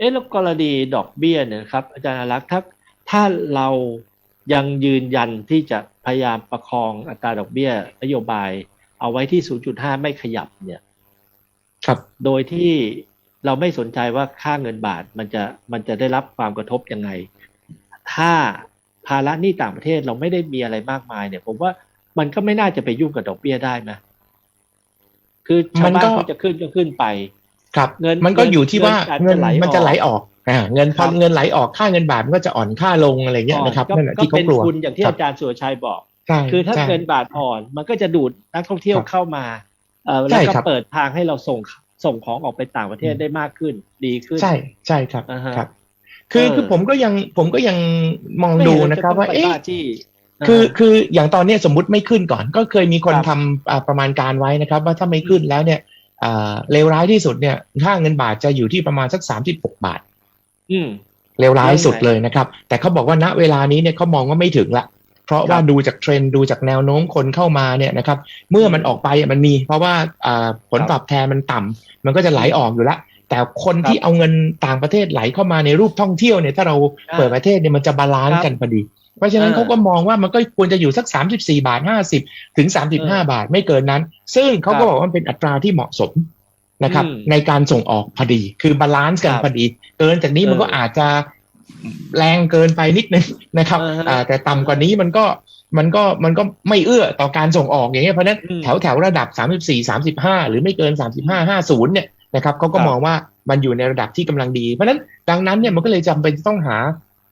เอ๊ะแล้วกรณีดอกเบี้ยเนี่ยนะครับอาจารย์อารักษ์ถ้าถ้าเรายังยืนยันที่จะพยายามประคองอัตราดอกเบี้ยนโยบายเอาไว้ที่ 0.5 ไม่ขยับเนี่ยครับโดยที่เราไม่สนใจว่าค่าเงินบาทมันจะมันจะได้รับความกระทบยังไง ถ้าภาระหนี้ต่างประเทศเราไม่ได้มีอะไรมากมายเนี่ย ผมว่ามันก็ไม่น่าจะไปยุ่งกับดอกเบี้ยได้นะคือชาวบ้านเขาจะขึ้นก็ขึ้นไป ครับเงินมันก็อยู่ที่ว่าเงิเงินนอาจจะไหลออกมันจะไหลออกอ่าเงินพครัอบเงินไหลออกค่าเงินบาทมันก็จะอ่อนค่าลงอะไรเงี้ยนะครับก็นั่นแหละก็ที่เขาเป็นกลัวทุนอย่างที่ครับอาจารย์สุรชัยบอกใช่คือถ้าใช่เงินบาทอ่อน มันก็จะดูดนักท่องเที่ยวครับเข้ามาเออใช่แล้วก็ครับเปิดทางให้เราส่งส่งของออกไปต่างประเทศอืมได้มากขึ้น ดีขึ้น ใช่ใช่ครับอ่าฮะครับ คือเออคือผมก็ยังผมก็ยังมองไม่ดูเห็เรนะครับจต้งว่าไปเอ๊ะบ้จี้คือนะฮะคืออย่างตอนเนี้ยสมมุติไม่ขึ้นก่อน ก็เคยมีคนครับทำอ่าประมาณการไว้นะครับ ว่าถ้าไม่ขึ้นแล้วเนี่ยอ่า เลวร้ายที่สุดเนี่ยค่าเงินบาทจะอยู่ที่ประมาณสักสามสิบหกบาท อืมเลวร้ายสุดยังไงเลยนะครับ แต่เขาบอกว่าณเวลานี้เนี่ยเขามองว่าไม่ถึงละ เพราะว่าครับดูจากเทรนด์ดูจากแนวโน้มคนเข้ามาเนี่ยนะครับ เมื่อมันออกไปอะมันมี เพราะว่าอ่าผลครับตอบแทนมันต่ำมันก็จะไหลออกอยู่ละแต่คนครับที่เอาเงินต่างประเทศไหลเข้ามาในรูปท่องเที่ยวเนี่ยถ้าเราอ่าเปิดประเทศเนี่ยมันจะบาลานครัซ์บกันพอดี เพราะฉะนั้นอ่าเขาก็มองว่ามันก็ควรจะอยู่สัก 34 บาท 50 ถึง 35 บาทไม่เกินนั้น ซึ่งเขาครัก็บบอกว่ามันเป็นอัตราที่เหมาะสมนะครับอืมในการส่งออกพอดี คือบาลานซ์กันครับพอดี เกินจากนี้มันก็เออออาจจะแรงเกินไปนิดนึงนะครับอ่าฮะอ่าแต่ต่ำกว่านี้มันก็มันก็มันก็ไม่เอื้อต่อการส่งออกอย่างเงี้ยเพราะฉะนั้นอืมแถวแถวระดับ 34 35 หรือไม่เกิน 35 50 เนี่ยนะครับเขาก็ครับมองว่ามันอยู่ในระดับที่กำลังดี เพราะฉะนั้นดังนั้นเนี่ยมันก็เลยจำเป็นต้องหา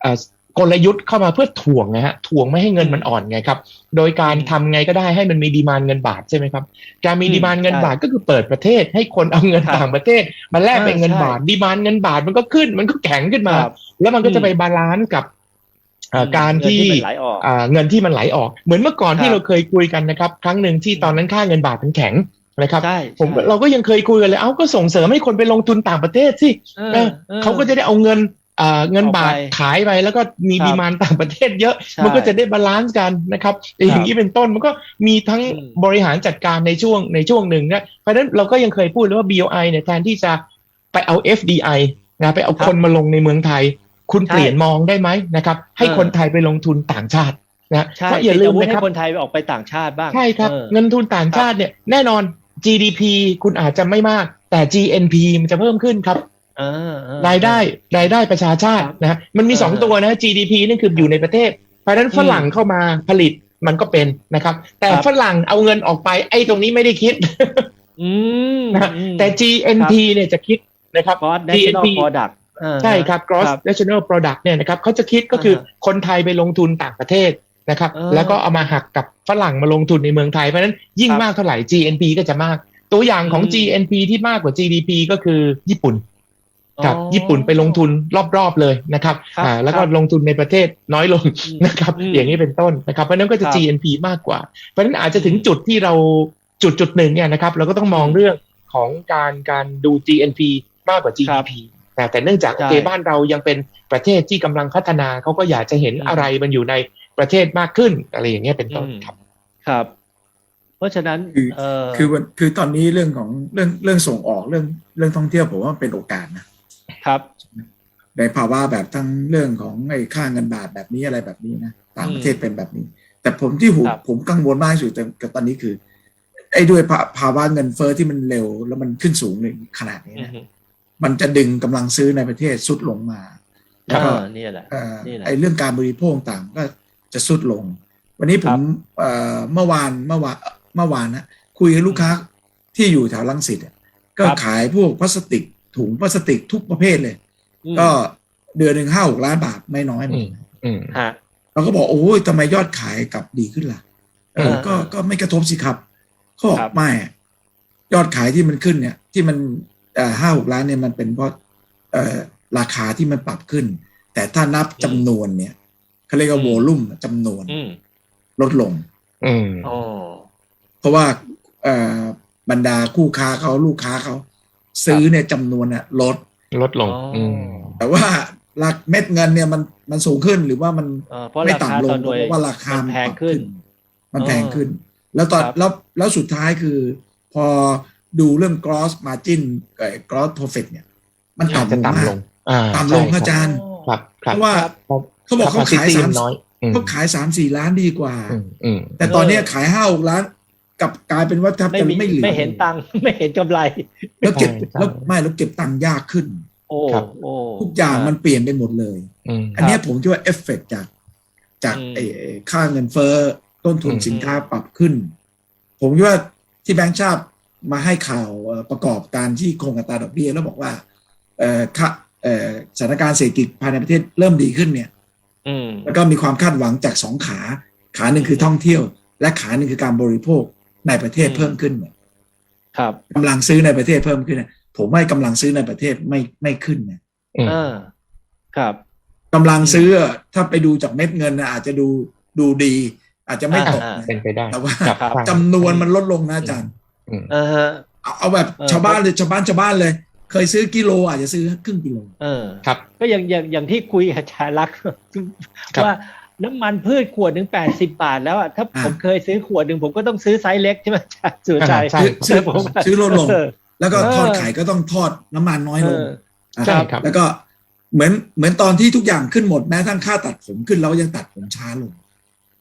เอ่อ กลยุทธ์เข้ามาเพื่อถ่วงนะฮะถ่วงไม่ให้เงินมันอ่อนไงครับ โดยการอืมทำไงก็ได้ให้มันมีดีมานเงินบาทใช่ไหมครับ การมีอืมดีมานเงินใช่บาทก็คือเปิดประเทศ ให้คนเอาเงินครับต่างประเทศมาแลกเป็นเงินใช่บาทดีมานเงินบาทมันก็ขึ้นมันก็แข็งขึ้นมาครับแล้วมันก็อืจะมไปบาลานซ์กับเอ่อการเงินที่มันไหลออกอ่าเงินที่มันไหลออก เหมือนเมื่อก่อนครับที่เราเคยคุยกันนะครับ ครั้งหนึ่งที่ตอนนั้นค่าเงินบาทมันแข็งนะครับใช่ผมก็ใช่เราก็ยังเคยคุยกันเลย เอ้าก็ส่งเสริมให้คนไปลงทุนต่างประเทศสิเออเออออเขาก็จะได้เอาเงินอ่า เงินบาทออกไปขายไปแล้วก็มีครับดีมานต่างประเทศเยอะใช่มันก็จะได้บาลานซ์กันนะครับอย่างนี้เป็นต้นมันก็มีทั้งอืมบริหารจัดการในช่วงในช่วงหนึ่งนะเพราะฉะนั้นเราก็ยังเคยพูดเลยว่า BOI เนี่ยแทนที่จะไปเอา FDI นะไปเอาครับคนมาลงในเมืองไทย คุณใช่เปลี่ยนมองได้ไหมนะครับ ให้เออคนไทยไปลงทุนต่างชาตินะใช่เพราะอย่าลืมติดนะให้ครับคนไทยออกไปต่างชาติบ้างใช่ครับเออเงินทุนต่างชาติเนี่ยแน่นอน GDP คุณอาจจะไม่มากแต่ GNP มันจะเพิ่มขึ้นครับเออเออ รายได้รายได้ประชาชาติครับนะฮะมันมีสองเออตัวนะ GDP นั่นคืออยู่ในประเทศ เพราะฉะนั้นฝรั่งเข้ามาผลิตมันก็เป็นนะครับ แต่ครับฝรั่งเอาเงินออกไป ไอ้ตรงนี้ไม่ได้คิดอืมนะฮะอืมแต่ GNP เนี่ยจะคิดนะครับ Gross National GNP Product เออใช่ครับ gross ครับ national product เนี่ยนะครับเขาจะคิดก็คืออ่าฮะคนไทยไปลงทุนต่างประเทศนะครับเออแล้วก็เอามาหักกับฝรั่งมาลงทุนในเมืองไทย เพราะฉะนั้นยิ่งครับมากเท่าไหร่ GNP ก็จะมาก ตัวอย่างของอืม GNP ที่มากกว่า GDP ก็คือญี่ปุ่น ครับอ๋อญี่ปุ่นไปลงทุนรอบๆเลยนะครับครับอ่าแล้วก็ครับลงทุนในประเทศน้อยลงอืมนะครับอืมอย่างนี้เป็นต้นนะครับ เพราะฉะนั้นก็จะครับ GNP มากกว่า เพราะฉะนั้นอาจจะถึงจุดที่เราจุดจุดหนึ่งเนี่ยนะครับ เราก็ต้องมองเรื่องของการการดู GNP มากกว่า GDP แต่แต่เนื่องจากใช่โอเคบ้านเรายังเป็นประเทศที่กำลังพัฒนาเขาก็อยากจะเห็นอืมอะไรมันอยู่ในประเทศมากขึ้นอะไรอย่างเงี้ยเป็นต้นอืมครับครับ เพราะฉะนั้นคือเออคือวันคือตอนนี้เรื่องของเรื่องเรื่องส่งออกเรื่องเรื่องท่องเที่ยวผมว่ามันเป็นโอกาสนะ ครับในภาวะแบบทั้งเรื่องของไอ้ค่าเงินบาทแบบนี้อะไรแบบนี้นะต่างประเทศเป็นแบบนี้ แต่ผมที่ผมครับผมกังวลมากที่สุดกับตอนนี้คือ ไอ้ด้วยภาภาวะเงินเฟ้อที่มันเร็วแล้วมันขึ้นสูงเลยขนาดนี้อืนะมมันจะดึงกำลังซื้อในประเทศสุดลงมาแล้วก็เออเนี่ยแหละเอ่อนี่แหละไอ้เรื่องการบริโภคต่างก็จะสุดลง วันนี้ผครัมบเอ่อเมื่อวานเมื่อวานเมื่อวานนะคุยกับลูกค้าที่อยู่แถวลังสิตอะก็ครับขายพวกพลาสติก ถุงพลาสติกทุกประเภทเลยอืมก็เดือนหนึ่งห้าหกล้านบาทไม่น้อยเหมือนกันอืมฮะเราก็บอกโอ้ยทำไมยอดขายกลับดีขึ้นล่ะเออเออก็ก็ไม่กระทบสิครับเขาบอครักบไม่ยอดขายที่มันขึ้นเนี่ย ที่มันห้าหกล้านเนี่ยมันเป็นเพราะเอ่อราคาที่มันปรับขึ้น แต่ถ้านับจำนวนเนี่ยเขาเรียกว่าโวลุ่มจำนวนอืมลดลงอืมอ๋อเพราะว่าเอ่อบรรดาคู่ค้าเขาลูกค้าเขา ซื้อเนี่ยจำนวนเนี่ยลด ลดลงอ๋อออืม แต่ว่าหลักเม็ดเงินเนี่ยมันมันสูงขึ้นหรือว่ามันเออเพราะไม่ราคาต่ำลตงอนโดยเพราะว่าราคามันมันแพงปรับขึ้น มันแพงอ๋อขึ้น แล้วตอนครับ แล้วแล้วสุดท้ายคือ พอดูเรื่อง gross margin กับ gross profit เนี่ย มันอาจจะต่ำลงต่ำมาลกงอ่าต่ำลงใช่อาจารย์ ครับคเพรับราะว่าครับเขาบอกเขาขาย Capacity สามน้อยอืมเขาขายสามสี่ล้านดีกว่า อืมอืมแต่ตอนเนี้ยขายห้าหกล้าน กลับกลายเป็นว่าแทบไม่จะมีไม่เหลือไม่เห็นตังค์ไม่เห็นกำไร แล้วเก็บใช่ใช่แล้วไม่แล้วเก็บตังค์ยากขึ้น โอ้ครับโอ้ทุกอย่างมันเปลี่ยนไปหมดเลยอืมอันเนี้ยผมคิดว่าเอฟเฟกจาก จากอืมไอ้ไอ้ค่าเงินเฟ้อต้นทุนอืมสินค้าปรับขึ้น ผมคิดว่าที่แบงก์ชาติมาให้ข่าวเอ่อประกอบการที่คงอัตราดอกเบี้ยแล้วบอกว่า เอ่อค่าเอ่อสถานการณ์เศรษฐกิจภายในประเทศเริ่มดีขึ้นเนี่ยอืมแล้วก็มีความคาดหวังจากสองขา ขาหนึ่งคือท่องเที่ยว และขาหนึ่งคือการบริโภค ในประเทศอืมเพิ่มขึ้นเนี่ยครับกำลังซื้อในประเทศเพิ่มขึ้นเนี่ยผมว่ากำลังซื้อในประเทศไม่ไม่ขึ้นเนี่ยอืมเออครับกำลังซื้อถ้าไปดูจากเม็ดเงินนะอาจจะดูดูดี อาจจะไม่ตกอ่านะเป็นไปได้แต่ว่าครับครับใช่จำนวนมันลดลงนะอาจารย์อืมเออฮะเอาเอาแบบเออชาวบ้านเลยชาวบ้านชาวบ้านเลย เคยซื้อกิโลอาจจะซื้อครึ่งกิโล เออ ครับ ก็อย่างอย่างอย่างที่คุยกับชายรักครับว่า น้ำมันพืชขวดหนึ่งแปดสิบาทแล้วอะถ้าอ่าผมเคยซื้อขวดหนึ่งผมก็ต้องซื้อไซส์เล็กใช่ไหมอาจารย์สุรชัยใช่ซื้อซื้อผมซื้อลดลงเออแล้วก็เออทอดไข่ก็ต้องทอดน้ำมันน้อยลงเอออะใช่ครับ แล้วก็เหมือนเหมือนตอนที่ทุกอย่างขึ้นหมดแม้ทั้งค่าตัดผมขึ้นเรายังตัดผมช้าลง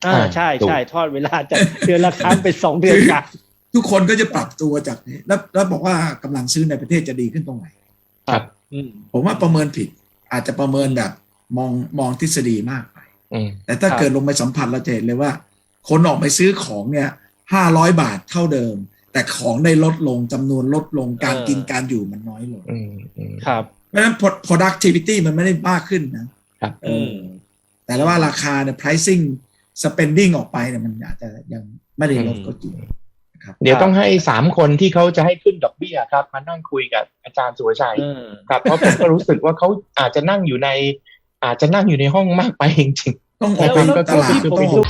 อ่าใช่ใช่ทอดเวลาจากเดือนละครั้งเป็นสองเดือนกลับทุกคนก็จะปรับตัวจากนี้แล้วแล้วบอกว่ากำลังซื้อในประเทศจะดีขึ้นตรงไหนครับอืมผมว่าประเมินผิด อาจจะประเมินแบบมองมองทฤษฎีมากไปอืม แต่ถ้าครับเกิดลงไปสัมผัสเราจะเห็นเลยว่า คนออกไปซื้อของเนี่ยห้าร้อยบาทเท่าเดิม แต่ของได้ลดลงจำนวนลดลงการกินการอยู่มันน้อยลงอืมอืมครับเพราะฉะนั้น pro- productivity มันไม่ได้มากขึ้นนะครับเอออแต่ว่าราคาเนี่ย pricing spending ออกไปเนี่ยมันอาจจะยังไม่ได้ลดอืมก็จริงนะครับเดี๋ยวต้องให้สามคนที่เขาจะให้ขึ้นดอกเบี้ยครับ มานั่งคุยกับอาจารย์สุรชัยเออครับเพราะผมก็รู้สึกว่าเขาอาจจะนั่งอยู่ใน อาจจะนั่งอยู่ในห้องมากไปจริงต้องออกแล้วไปแล้วตลาดที่ผมต้องดู